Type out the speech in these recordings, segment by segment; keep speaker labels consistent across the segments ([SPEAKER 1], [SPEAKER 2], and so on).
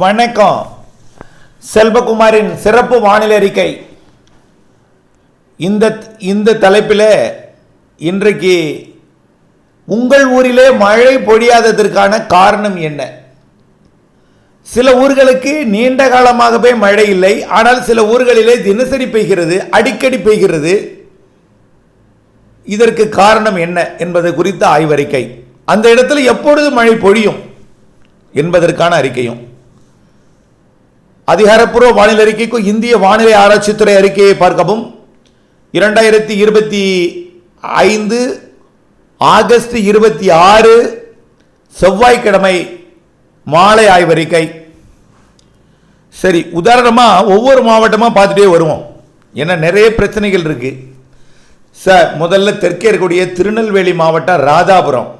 [SPEAKER 1] வணக்கம். செல்வகுமாரின் சிறப்பு வானிலை அறிக்கை. இந்த இந்த தலைப்பில் இன்றைக்கு உங்கள் ஊரிலே மழை பொழியாததற்கான காரணம் என்ன? சில ஊர்களுக்கு நீண்ட காலமாகவே மழை இல்லை ஆனால் சில ஊர்களிலே தினசரி பெய்கிறது அடிக்கடி பெய்கிறது. இதற்கு காரணம் என்ன என்பது குறித்த ஆய்வறிக்கை. அந்த இடத்துல எப்பொழுது மழை பொழியும் என்பதற்கான அறிக்கையும். அதிகாரப்பூர்வ வானிலை அறிக்கைக்கும் இந்திய வானிலை ஆராய்ச்சித்துறை அறிக்கையை பார்க்கவும். இரண்டாயிரத்தி இருபத்தி ஐந்து ஆகஸ்ட் இருபத்தி ஆறு செவ்வாய்க்கிழமை மாலை ஆய்வறிக்கை சரி உதாரணமாக ஒவ்வொரு மாவட்டமாக பார்த்துட்டே வருவோம். ஏன்னா நிறைய பிரச்சனைகள் இருக்குது சார் முதல்ல தெற்கே இருக்கக்கூடிய திருநெல்வேலி மாவட்டம் ராதாபுரம்.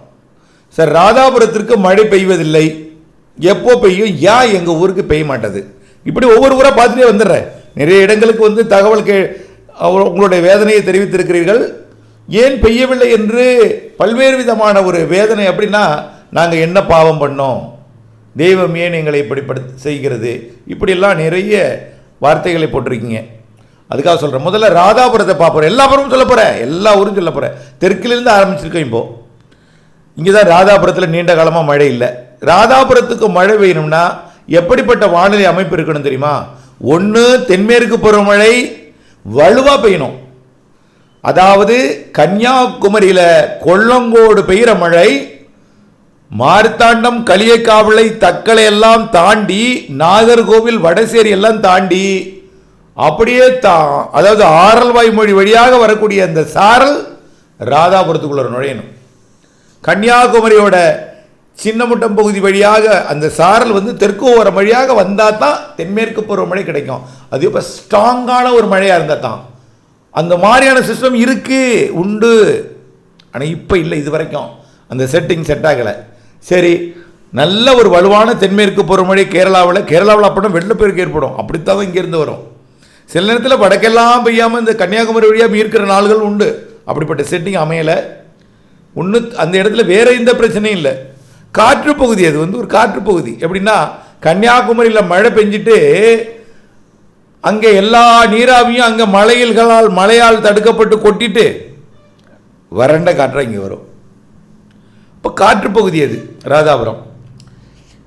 [SPEAKER 1] சார் ராதாபுரத்திற்கு மழை பெய்வதில்லை. எப்போ பெய்யும்? ஏன் எங்கள் ஊருக்கு பெய்ய மாட்டேது? இப்படி ஒவ்வொரு ஊராக பார்த்துட்டே வந்துடுறேன் நிறைய இடங்களுக்கு வந்து தகவல் கே உங்களுடைய வேதனையை தெரிவித்திருக்கிறீர்கள். ஏன் பெய்யவில்லை என்று பல்வேறு விதமான ஒரு வேதனை அப்படின்னா நாங்கள் என்ன பாவம் பண்ணோம்? தெய்வம் ஏன் எங்களை இப்படி செய்கிறது? இப்படியெல்லாம் நிறைய வார்த்தைகளை போட்டிருக்கீங்க. அதுக்காக சொல்கிறேன் முதல்ல ராதாபுரத்தை பார்ப்போம். எல்லா புறமும் சொல்ல போகிறேன் எல்லா ஊரும் சொல்ல போகிறேன் தெற்கிலிருந்து ஆரம்பிச்சிருக்கோம் இப்போ. இங்கே தான் ராதாபுரத்தில் நீண்ட காலமாக மழை இல்லை. ராதாபுரத்துக்கு மழை பெய்யணும்னா எப்படிப்பட்ட வானிலை அமைப்பு இருக்கணும் தெரியுமா? ஒன்று தென்மேற்கு பருவமழை வலுவாக பெய்யணும். அதாவது கன்னியாகுமரியில் கொல்லங்கோடு பெய்கிற மழை மார்த்தாண்டம் களியக்காவலை தக்கலை எல்லாம் தாண்டி நாகர்கோவில் வடசேரி எல்லாம் தாண்டி அப்படியே தா அதாவது ஆரல்வாய் மொழி வழியாக வரக்கூடிய அந்த சாரல் ராதாபுரத்துக்குள்ள நுழையணும். கன்னியாகுமரியோட சின்னமுட்டம் பகுதி வழியாக அந்த சாரல் வந்து தெற்கு ஓரம் வழியாக வந்தால் தான் தென்மேற்கு பருவமழை கிடைக்கும். அது இப்போ ஸ்ட்ராங்கான ஒரு மழையாக இருந்தால் தான். அந்த மாதிரியான சிஸ்டம் இருக்குது உண்டு. ஆனால் இப்போ இல்லை இது வரைக்கும். அந்த செட்டிங் செட் ஆகலை. சரி நல்ல ஒரு வலுவான தென்மேற்கு பருவமழை கேரளாவில் கேரளாவில் அப்படின்னா வெள்ளப்பெருக்கு ஏற்படும். அப்படித்தான் தான் இங்கேருந்து வரும். சில நேரத்தில் வடக்கெல்லாம் பெய்யாமல் இந்த கன்னியாகுமரி வழியாக இருக்கிற நாள்கள் உண்டு. அப்படிப்பட்ட செட்டிங் அமையலை. ஒன்று அந்த இடத்துல வேறு எந்த பிரச்சனையும் இல்லை. காற்று பகுதி அது வந்து ஒரு காற்று பகுதி எப்படின்னா கன்னியாகுமரியில் மழை பெஞ்சிட்டு அங்கே எல்லா நீராவியும் அங்கே மலையில்களால் மழையால் தடுக்கப்பட்டு கொட்டிட்டு வறண்ட காற்றாக இங்கே வரும். இப்போ காற்று பகுதி அது ராதாபுரம்.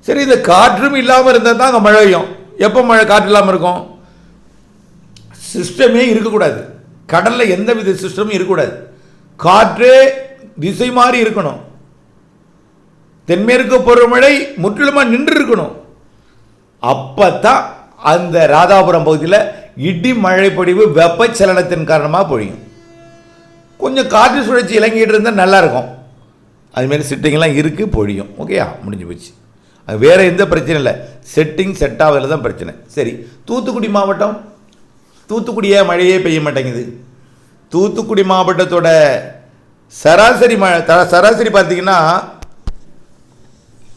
[SPEAKER 1] சரி இந்த காற்றும் இல்லாமல் இருந்தால் தான் அங்கே மழை பெய்யும். எப்போ மழை காற்று இல்லாமல் இருக்கும்? சிஸ்டமே இருக்கக்கூடாது. கடலில் எந்த வித சிஸ்டமும் இருக்கக்கூடாது. காற்றே திசை மாறி இருக்கணும். தென்மேற்கு பருவமழை முற்றிலுமாக நின்று இருக்கணும் அப்போ தான் அந்த ராதாபுரம் பகுதியில் இடி மழைப்பொடிவு வெப்பச்சலனத்தின் காரணமாக பொழியும். கொஞ்சம் காற்று சுழற்சி இலங்கிட்டு இருந்தால் நல்லாயிருக்கும் அதுமாரி செட்டிங்லாம் இருக்குது பொழியும். ஓகேயா முடிஞ்சு போச்சு. அது வேறு எந்த பிரச்சனையும் இல்லை. செட்டிங் செட் ஆகல தான் பிரச்சனை. சரி தூத்துக்குடி மாவட்டம்? தூத்துக்குடியே மழையே பெய்ய மாட்டேங்குது. தூத்துக்குடி மாவட்டத்தோட சராசரி மழை த சராசரி பார்த்தீங்கன்னா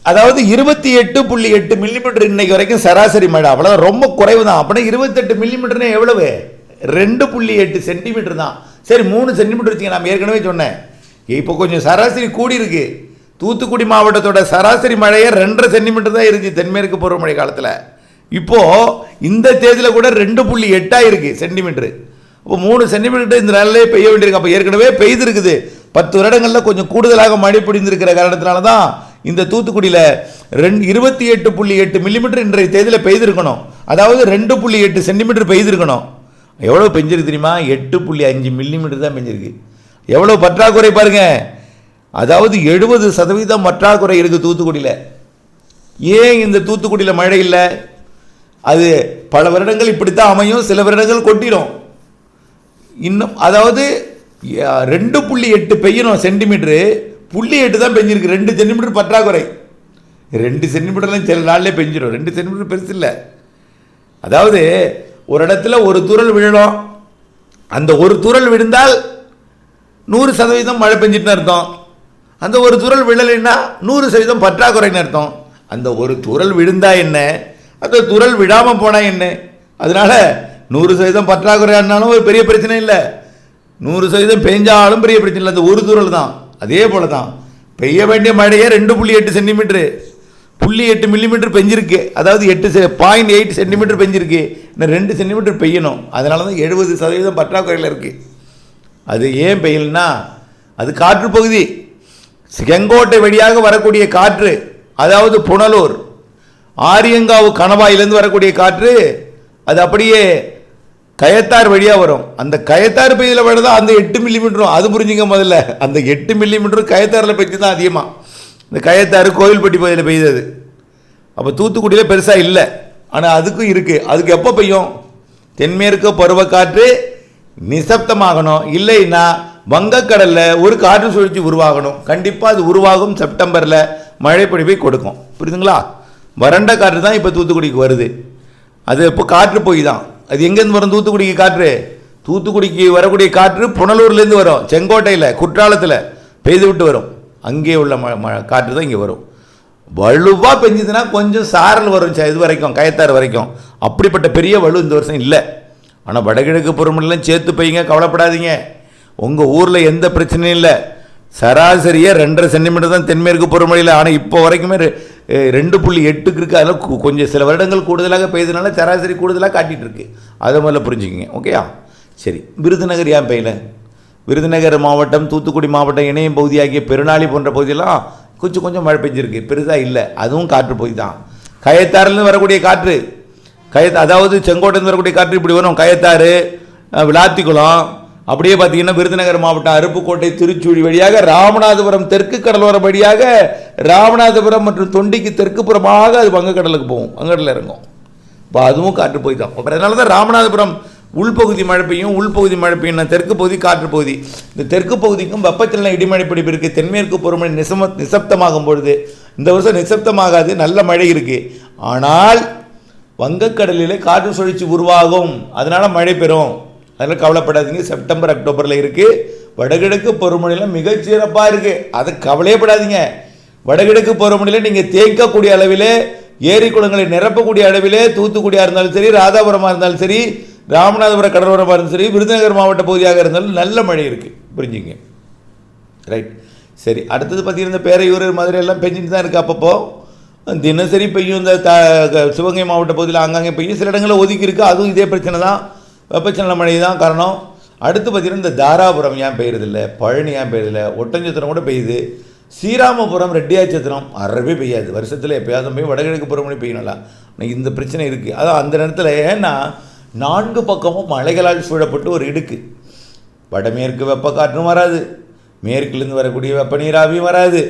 [SPEAKER 1] அதாவது இருபத்தி எட்டு புள்ளி எட்டு மில்லிமீட்டர் இன்னைக்கு வரைக்கும் சராசரி மழை. அவ்வளோதான் ரொம்ப குறைவு தான் அப்படின்னா இருபத்தெட்டு மில்லிமீட்டர்னே எவ்வளவு? ரெண்டு புள்ளி எட்டு சென்டிமீட்டர் தான். சரி மூணு சென்டிமீட்டர் வச்சுங்க. நான் ஏற்கனவே சொன்னேன். இப்போ கொஞ்சம் சராசரி கூடி இருக்கு தூத்துக்குடி மாவட்டத்தோட சராசரி மழையே ரெண்டரை சென்டிமீட்டர் தான் இருந்துச்சு தென்மேற்கு பருவமழை காலத்தில். இப்போது இந்த தேதியில் கூட ரெண்டு புள்ளி எட்டாக இருக்குது சென்டிமீட்ரு இப்போ மூணு சென்டிமீட்டர் இந்த நாளிலே பெய்ய வேண்டியிருக்கு. அப்போ ஏற்கனவே பெய்திருக்குது. பத்து வருடங்களில் கொஞ்சம் கூடுதலாக மழை பிடிந்திருக்கிற காரணத்தினால தான் இந்த தூத்துக்குடியில் ரெண்டு இருபத்தி எட்டு புள்ளி எட்டு மில்லிமீட்டர் இன்றைய தேதியில் பெய்திருக்கணும். அதாவது ரெண்டு புள்ளி எட்டு சென்டிமீட்டர் பெய்திருக்கணும். எவ்வளோ பெஞ்சிருக்கு தெரியுமா? எட்டு புள்ளி அஞ்சு மில்லிமீட்டர் தான் பெஞ்சிருக்கு. எவ்வளோ பற்றாக்குறை பாருங்க. அதாவது எழுபது சதவீதம் பற்றாக்குறை இருக்குது தூத்துக்குடியில். ஏன் இந்த தூத்துக்குடியில் மழை இல்லை? அது பல வருடங்கள் இப்படித்தான் அமையும் சில வருடங்கள் கொட்டிடும். இன்னும் அதாவது ரெண்டு புள்ளி எட்டு பெய்யணும் சென்டிமீட்ரு புள்ளி எட்டு தான் பெஞ்சிருக்கு. ரெண்டு சென்டிமீட்டர் பற்றாக்குறை. ரெண்டு சென்டிமீட்டர்லாம் சில நாள்லேயே பெஞ்சிடும். ரெண்டு சென்டிமீட்டர் பெருசு இல்லை. அதாவது ஒரு இடத்துல ஒரு தூறல் விழணும். அந்த ஒரு தூறல் விழுந்தால் நூறு சதவீதம் மழை பெஞ்சிட்டுன்னு அர்த்தம். அந்த ஒரு துரல் விழலைன்னா நூறு சதவீதம் பற்றாக்குறைன்னு அர்த்தம். அந்த ஒரு துறல் விழுந்தா என்ன? அந்த துறல் விழாமல் போனால் என்ன? அதனால் நூறு சதவீதம் பற்றாக்குறையானாலும் ஒரு பெரிய பிரச்சனை இல்லை. நூறு சதவீதம் பெஞ்சாலும் பெரிய பிரச்சனை இல்லை. அந்த ஒரு துரல் தான். அதே போல தான் பெய்ய வேண்டிய மழையே ரெண்டு புள்ளி எட்டு சென்டிமீட்ரு புள்ளி எட்டு மில்லிமீட்டர் பெஞ்சிருக்கு. அதாவது எட்டு பாயிண்ட் எயிட் சென்டிமீட்டர் பெஞ்சிருக்கு. இன்னும் ரெண்டு சென்டிமீட்டர் பெய்யணும். அதனால தான் எழுபது சதவீதம் பற்றாக்குறையில் இருக்குது அது ஏன் பெய்யலனா அது காற்று பகுதி. செங்கோட்டை வழியாக வரக்கூடிய காற்று அதாவது புனலூர். ஆரியங்காவு கணவாயிலேருந்து வரக்கூடிய காற்று அது அப்படியே கயத்தார் வழியாக வரும். அந்த கயத்தார் பெய்தில் விட அந்த எட்டு மில்லிமீட்டரும் அது புரிஞ்சுங்க முதல்ல. அந்த எட்டு மில்லிமீட்டரும் கயத்தாரில் பெய்து தான் அதிகமாக இந்த கயத்தாறு கோவில்பட்டி பகுதியில் பெய்தது. அப்போ தூத்துக்குடியில் பெருசாக இல்லை. ஆனால் அதுக்கும் இருக்குது அதுக்கு எப்போ பெய்யும்? தென்மேற்கு பருவக்காற்று நிசப்தமாகணும். இல்லைன்னா வங்கக்கடலில் ஒரு காற்று சுழற்சி உருவாகணும். கண்டிப்பாக அது உருவாகும் செப்டம்பரில். மழைப்பொழிவை கொடுக்கும். புரியுதுங்களா? வறண்ட காற்று தான் இப்போ தூத்துக்குடிக்கு வருது. அது இப்போ காற்று போய் தான். அது எங்கேருந்து வரும்? தூத்துக்குடிக்கு காற்று. தூத்துக்குடிக்கு வரக்கூடிய காற்று புனலூர்லேருந்து வரும். செங்கோட்டையில் குற்றாலத்தில் பெய்து விட்டு வரும். அங்கே உள்ள ம ம காற்று தான் இங்கே வரும். வலுவாக பெஞ்சதுன்னா கொஞ்சம் சாரல் வரும் ச- இது வரைக்கும் கயத்தாறு வரைக்கும். அப்படிப்பட்ட பெரிய வலு இந்த வருஷம் இல்லை. ஆனால் வடகிழக்கு பருவமழைலாம் சேர்த்து போய்ங்க கவலைப்படாதீங்க. உங்கள் ஊரில் எந்த பிரச்சனையும் இல்லை. சராசரியாக ரெண்டரை சென்டிமீட்டர் தான் தென்மேற்கு பருவமழையில். ஆனால் இப்போ வரைக்குமே ரெ- ரெண்டு புள்ளி எட்டுக்கு இருக்குது அதில் கு- கொஞ்சம் சில வருடங்கள் கூடுதலாக பெய்ததுனால சராசரி கூடுதலாக காட்டிகிட்டு இருக்கு அதை முதல்ல புரிஞ்சுக்கிங்க. ஓகேயா சரி. விருதுநகர் ஏன் பெய்யல? விருதுநகர் மாவட்டம் தூத்துக்குடி மாவட்டம் இணையம் பகுதியாகிய பெருநாளி போன்ற பகுதியெல்லாம் கொஞ்சம் கொஞ்சம் மழை பெஞ்சிருக்கு. பெருசாக இல்லை. அதுவும் காற்று போய் தான். கயத்தாறுலேருந்து வரக்கூடிய காற்று. கய அதாவது செங்கோட்டையிலேருந்து வரக்கூடிய காற்று இப்படி வரும். கயத்தாறு விளாத்திக்குளம் அப்படியே பார்த்தீங்கன்னா விருதுநகர் மாவட்டம் அருப்புக்கோட்டை திருச்சூழி வழியாக ராமநாதபுரம் தெற்கு கடலோரம் வழியாக ராமநாதபுரம் மற்றும் தொண்டிக்கு தெற்கு புறமாக அது வங்கக்கடலுக்கு போகும். வங்கக்கடலில் இறங்கும். இப்போ அதுவும் காற்று போய் தான். அப்புறம் அதனால தான் ராமநாதபுரம் உள்பகுதி மழை பெய்யும் உள்பகுதி மழை பெய்யும். தெற்கு பகுதி காற்று பகுதி. இந்த தெற்கு பகுதிக்கும் வெப்பச்சலன இடிமழை பிடிப்பு இருக்குது தென்மேற்கு பொறுமணி நிசம நிசப்தமாகும் பொழுது இந்த வருஷம் நிசப்தமாகாது. நல்ல மழை இருக்குது ஆனால் வங்கக்கடலிலே காற்று சுழற்சி உருவாகும். அதனால் மழை பெறும். அதனால் கவலைப்படாதீங்க. செப்டம்பர் அக்டோபரில் இருக்குது வடகிழக்கு பருவமழையில் மிகச்சிறப்பாக இருக்குது அதை கவலையப்படாதீங்க. வடகிழக்கு பருவமழையில் நீங்கள் தேய்க்கக்கூடிய அளவிலே ஏரி குளங்களை நிரப்பக்கூடிய அளவிலே தூத்துக்குடியாக இருந்தாலும் சரி ராதாபுரமாக இருந்தாலும் சரி ராமநாதபுரம் கடலோரமாக இருந்தாலும் சரி விருதுநகர் மாவட்ட பகுதியாக இருந்தாலும் நல்ல மழை இருக்குது புரிஞ்சுங்க? ரைட் சரி அடுத்தது பார்த்தீங்கன்னா இந்த பேரையூர் மதுரை எல்லாம் பெஞ்சிட்டு தான் இருக்குது அப்பப்போ. தினசரி பெய்யும் இந்த த க- சிவகங்கை மாவட்ட பகுதியில் அங்கங்கே பெய்யும். சில இடங்களில் ஒதுக்கி இருக்குது அதுவும் இதே பிரச்சனை தான். வெப்பச்சலன மழை தான் காரணம். அடுத்து பார்த்தீங்கன்னா இந்த தாராபுரம் ஏன் பெய்யறதில்ல? பழனி ஏன் பெய்யறதில்ல? ஒட்டஞ்சத்திரம் கூட பெய்யுது. ஸ்ரீராமபுரம் ரெட்டியாச்சத்திரம் அறவே பெய்யாது. வருஷத்தில் எப்பயாவது போய் வடகிழக்கு புறமொழி பெய்யணும்ல ஆனால் இந்த பிரச்சனை இருக்குது அதான் அந்த நேரத்தில் ஏன்னா நான்கு பக்கமும் மலைகளால் சூழப்பட்டு ஒரு இடுக்கு. வடமேற்கு வெப்ப காற்றும் வராது. மேற்கிலிருந்து வரக்கூடிய வெப்ப நீராவியும் வராது.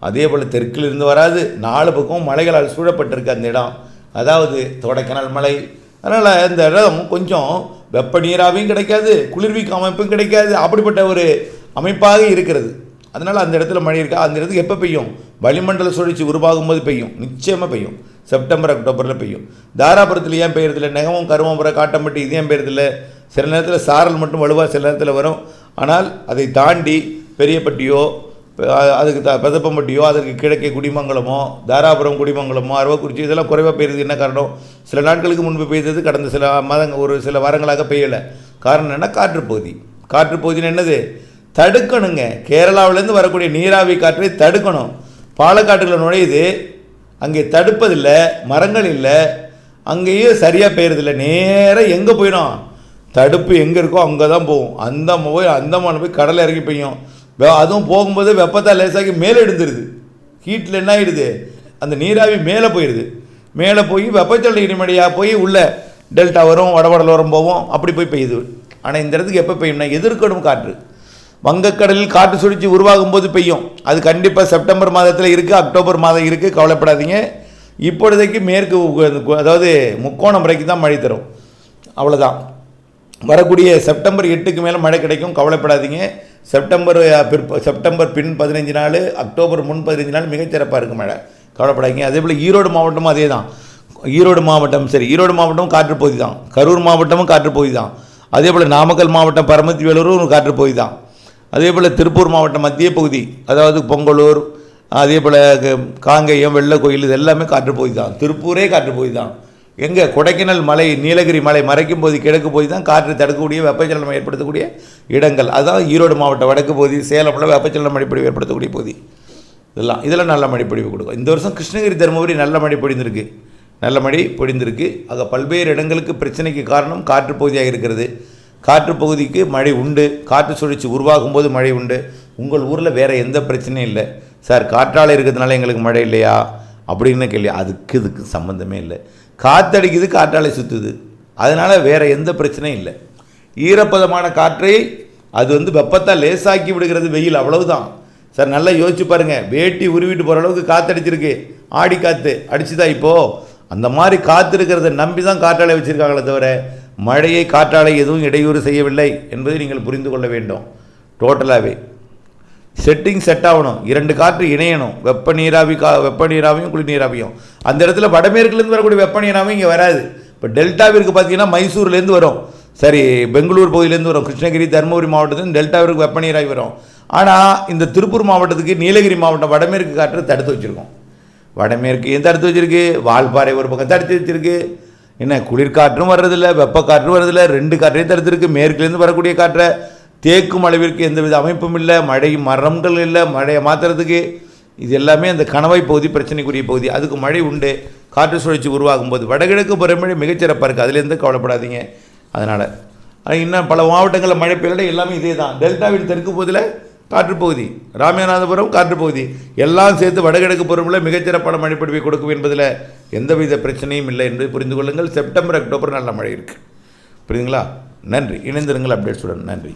[SPEAKER 1] அதே போல் தெற்கிலிருந்து வராது. நாலு பக்கமும் மலைகளால் சூழப்பட்டிருக்கு அந்த இடம். அதாவது கொடைக்கானல் மலை. அதனால் இந்த இடம் கொஞ்சம் வெப்ப நீராவியும் கிடைக்காது குளிர்விக்க அமைப்பும் கிடைக்காது. அப்படிப்பட்ட ஒரு அமைப்பாக இருக்கிறது. அதனால் அந்த இடத்துல மழை இருக்கா? அந்த இடத்துக்கு எப்போ பெய்யும்? வளிமண்டல சுழற்சி உருவாகும் போது பெய்யும். நிச்சயமாக பெய்யும். செப்டம்பர் அக்டோபரில் பெய்யும். தாராபுரத்தில் ஏன் பெய்யறதில்ல? நெகமும் கருமபுரம் காட்டம்பட்டி இது ஏன் பெய்யறதில்ல? சில நேரத்தில் சாரல் மட்டும் வலுவாக சில நேரத்தில் வரும். ஆனால் அதை தாண்டி பெரியப்பட்டியோ அதுக்கு த பெதப்பம்பட்டியோ அதற்கு கிழக்கே குடிமங்கலமோ தாராபுரம் குடிமங்கலமோ அரவக்குறிச்சி இதெல்லாம் குறைவாக பெய்யுறது என்ன காரணம்? சில நாட்களுக்கு முன்பு பெய்தது கடந்த சில மாதங்கள் ஒரு சில வாரங்களாக பெய்யலை. காரணம் என்ன காற்று காற்றுப்பகுதின்னு காற்று என்னது? தடுக்கணுங்க. கேரளாவிலேருந்து வரக்கூடிய நீராவி காற்றை தடுக்கணும். பாலக்காட்டுகளை நுழையுது அங்கே தடுப்பதில்லை மரங்கள் இல்லை அங்கேயும் சரியாக பெய்யறதில்ல நேராக எங்கே போயிடும்? தடுப்பு எங்கே இருக்கோ அங்கே தான் போகும். அந்த போய் அந்தமான போய் கடலை இறங்கி பெய்யும். அதுவும் போகும்போது வெப்பத்தால் லேசாகி மேலே எடுத்துருது ஹீட்டில் என்ன ஆகிடுது அந்த நீராவி மேலே போயிடுது. மேலே போய் வெப்பச்சலன இடிமழையாக போய் உள்ள டெல்டா வரும் வடவடலோரம் போவோம் அப்படி போய் பெய்யுது. ஆனால் இந்த இடத்துக்கு எப்போ பெய்யும்னா எதிர்க்கணும் காற்று. வங்கக்கடலில் காற்று சுழற்சி உருவாகும் போது பெய்யும். அது கண்டிப்பாக செப்டம்பர் மாதத்தில் இருக்குது அக்டோபர் மாதம் இருக்குது கவலைப்படாதீங்க. இப்பொழுதைக்கு மேற்கு அதாவது முக்கோணம் வரைக்கும் தான் மழை தரும். அவ்வளோதான் வரக்கூடிய செப்டம்பர் எட்டுக்கு மேலே மழை கிடைக்கும். கவலைப்படாதீங்க. செப்டம்பர் பிற்ப செப்டம்பர் பின் பதினஞ்சு நாள் அக்டோபர் முன் பதினஞ்சு நாள் மிகச்சிறப்பாக இருக்கும் மழை. கவலைப்படாதீங்க. அதே போல் ஈரோடு மாவட்டமும் அதே தான். ஈரோடு மாவட்டம் சரி ஈரோடு மாவட்டமும் காற்றுப்பகுதி தான். கரூர் மாவட்டமும் காற்றுப்பகுதி தான். அதே போல் நாமக்கல் மாவட்டம் பரமத்தி வேலூரும் ஒரு தான். அதே போல் திருப்பூர் மாவட்டம் மத்திய பகுதி அதாவது பொங்கலூர் அதே போல் காங்கேயம் வெள்ளை கோயில் இது எல்லாமே காற்றுப்பகுதி தான். திருப்பூரே காற்றுப்பகுதி தான். எங்கே கொடைக்கானல் மலை நீலகிரி மலை மறைக்கும் போது கிழக்கு பகுதி தான் காற்று தடுக்கக்கூடிய வெப்பச்சலனம் ஏற்படுத்தக்கூடிய இடங்கள். அதுதான் ஈரோடு மாவட்டம் வடக்கு பகுதி சேலமில் வெப்பச்சலன அடிப்படை ஏற்படுத்தக்கூடிய பகுதி. இதெல்லாம் இதெல்லாம் நல்ல மழை கொடுக்கும். இந்த வருஷம் கிருஷ்ணகிரி தருமபுரி நல்ல மழை பொழிந்திருக்கு. நல்ல மழை பொழிந்திருக்கு. ஆக பல்வேறு இடங்களுக்கு பிரச்சனைக்கு காரணம் காற்று பகுதியாக இருக்கிறது. காற்று பகுதிக்கு மழை உண்டு. காற்று சுழற்சி உருவாகும் போது மழை உண்டு. உங்கள் ஊரில் வேறு எந்த பிரச்சனையும் இல்லை. சார் காற்றாலை இருக்கிறதுனால எங்களுக்கு மழை இல்லையா? அப்படின்னு கேள்வி. அதுக்கு இதுக்கு சம்மந்தமே இல்லை. காற்றடிக்குது காற்றாலை சுற்றுது அதனால் வேறு எந்த பிரச்சனையும் இல்லை. ஈரப்பதமான காற்றை அது வந்து வெப்பத்தை லேசாக்கி விடுகிறது வெயில் அவ்வளவுதான். சார் நல்லா யோசிச்சு பாருங்கள் வேட்டி உருவிட்டு போகிற அளவுக்கு காற்றடிச்சிருக்கு ஆடி காற்று அடிச்சுதா இப்போது அந்த மாதிரி காற்று இருக்கிறத நம்பி தான் காற்றாலை வச்சுருக்காங்களே தவிர மழையை காற்றாலை எதுவும் இடையூறு செய்யவில்லை என்பதை நீங்கள் புரிந்து கொள்ள வேண்டும். டோட்டலாகவே செட்டிங் செட் ஆகணும். இரண்டு காற்று இணையணும். வெப்ப நீராவி கா வெப்ப நீராவியும் குளிர் நீராவியும். அந்த இடத்துல வடமேற்குலேருந்து வரக்கூடிய வெப்ப நீராவி இங்கே வராது. இப்போ டெல்டாவிற்கு பார்த்தீங்கன்னா மைசூர்லேருந்து வரும். சரி பெங்களூர் பகுதியிலேருந்து வரும். கிருஷ்ணகிரி தருமபுரி மாவட்டத்துலேருந்து டெல்டாவிற்கு வெப்ப நீராவி வரும். ஆனால் இந்த திருப்பூர் மாவட்டத்துக்கு நீலகிரி மாவட்டம் வடமேற்கு காற்று தடுத்து வச்சுருக்கோம். வடமேற்கு ஏன் தடுத்து வச்சிருக்கு? வால்பாறை ஒரு பக்கம் தடுத்து வச்சிருக்கு. என்ன குளிர்காற்றும் வர்றதில்ல வெப்பக்காற்றும் வர்றதில்ல ரெண்டு காற்றையும் தடுத்துருக்கு மேற்குலேருந்து வரக்கூடிய காற்றை தேக்கும் அளவிற்கு எந்தவித அமைப்பும் இல்லை மழை மரங்கள் இல்லை மழையை மாற்றுறதுக்கு இது எல்லாமே அந்த கணவாய் பகுதி பிரச்சனைக்குரிய பகுதி. அதுக்கு மழை உண்டு. காற்று சுழற்சி உருவாகும் போது வடகிழக்கு பருவமழை மிகச்சிறப்பாக இருக்குது அதுலேருந்து கவலைப்படாதீங்க. அதனால் ஆனால் இன்னும் பல மாவட்டங்களில் மழை பெய்யல எல்லாமே இதே தான் டெல்டாவின் தெற்கு பகுதியில் காற்றுப்பகுதி ராமநாதபுரம் காற்றுப்பகுதி எல்லாம் சேர்த்து வடகிழக்கு பருவமழை மிகச்சிறப்பான மழைப்பொழிவை கொடுக்கும் என்பதில் எந்தவித பிரச்சனையும் இல்லை என்று புரிந்து கொள்ளுங்கள். செப்டம்பர் அக்டோபர் நல்ல மழை இருக்குது புரியுதுங்களா? நன்றி. இணைந்திருங்கள். அப்டேட்ஸுடன் நன்றி.